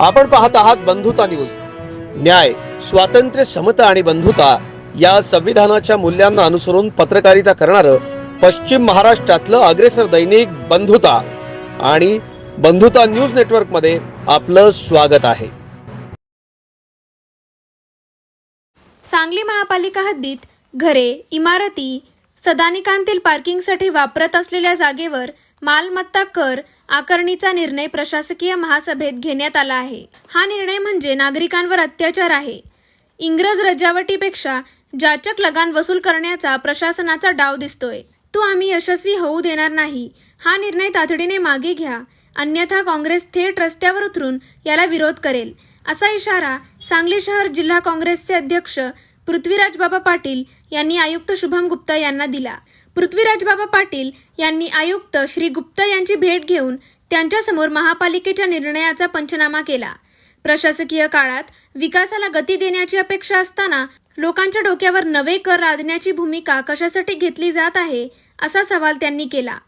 आपण पाहत आहात बंधुता न्यूज. न्याय स्वातंत्र्य समता आणि बंधुता या संविधानाच्या मूल्यांना अनुसरून पत्रकारिता करणारं पश्चिम महाराष्ट्रातलं अग्रेसर दैनिक बंधुता आणि बंधुता न्यूज नेटवर्कमध्ये आपलं स्वागत आहे. सांगली महापालिका हद्दीत घरे इमारती सदानिकांतील पार्किंगसाठी वापरत असलेल्या जागेवर मालमत्ता कर आकारणीचा निर्णय प्रशासकीय महासभेत घेण्यात आला आहे. हा निर्णय म्हणजे नागरिकांवर अत्याचार आहे. इंग्रज रजावटीपेक्षा जाचक लगान वसूल करण्याचा प्रशासनाचा डाव दिसतोय. तो आम्ही यशस्वी होऊ देणार नाही. हा निर्णय तातडीने मागे घ्या. अन्यथा काँग्रेस थेट रस्त्यावर उतरून याला विरोध करेल. असा इशारा सांगली शहर जिल्हा काँग्रेसचे अध्यक्ष पृथ्वीराज बाबा पाटील यांनी आयुक्त शुभम गुप्ता यांना दिला. पृथ्वीराज बाबा पाटील यांनी आयुक्त श्री गुप्ता यांची भेट घेऊन त्यांच्यासमोर महापालिकेच्या निर्णयाचा पंचनामा केला. प्रशासकीय काळात विकासाला गती देण्याची अपेक्षा असताना लोकांच्या डोक्यावर नवे कर लादण्याची भूमिका कशासाठी घेतली जात आहे असा सवाल त्यांनी केला.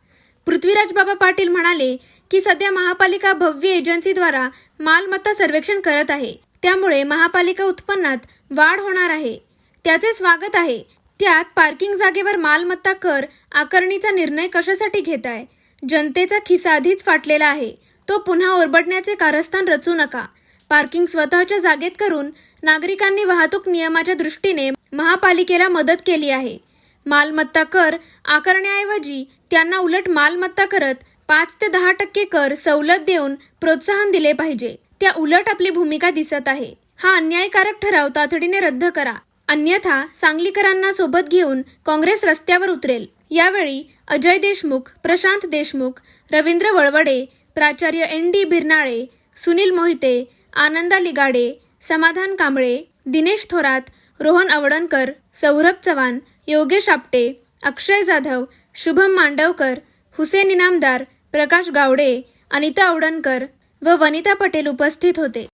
पृथ्वीराज बाबा पाटील म्हणाले की सध्या महापालिका भव्य एजन्सीद्वारा मालमत्ता सर्वेक्षण करत आहे. त्यामुळे महापालिका उत्पन्नात वाढ होणार आहे. त्याचे स्वागत आहे. त्यात पार्किंग जागेवर मालमत्ता कर आकारणीचा निर्णय कशासाठी घेत आहे? जनतेचा खिसा आधीच फाटलेला आहे. तो पुन्हा ओरबडण्याचे कारस्थान रचू नका. पार्किंग स्वतःच्या जागेत करून नागरिकांनी वाहतूक नियमाच्या दृष्टीने महापालिकेला मदत केली आहे. मालमत्ता कर आकारण्याऐवजी त्यांना उलट मालमत्ता करत पाच ते दहा टक्के कर सवलत देऊन प्रोत्साहन दिले पाहिजे. त्या उलट आपली भूमिका दिसत आहे. हा अन्यायकारक ठराव तातडीने रद्द करा. अन्यथा सांगलीकरांना सोबत घेऊन काँग्रेस रस्त्यावर उतरेल. यावेळी अजय देशमुख प्रशांत देशमुख रवींद्र वळवडे प्राचार्य एन डी बिरनाळे सुनील मोहिते आनंदा लिगाडे समाधान कांबळे दिनेश थोरात रोहन अवडणकर सौरभ चव्हाण योगेश आपटे अक्षय जाधव शुभम मांडवकर हुसेन इनामदार प्रकाश गावडे अनिता अवडणकर व वनिता पटेल उपस्थित होते.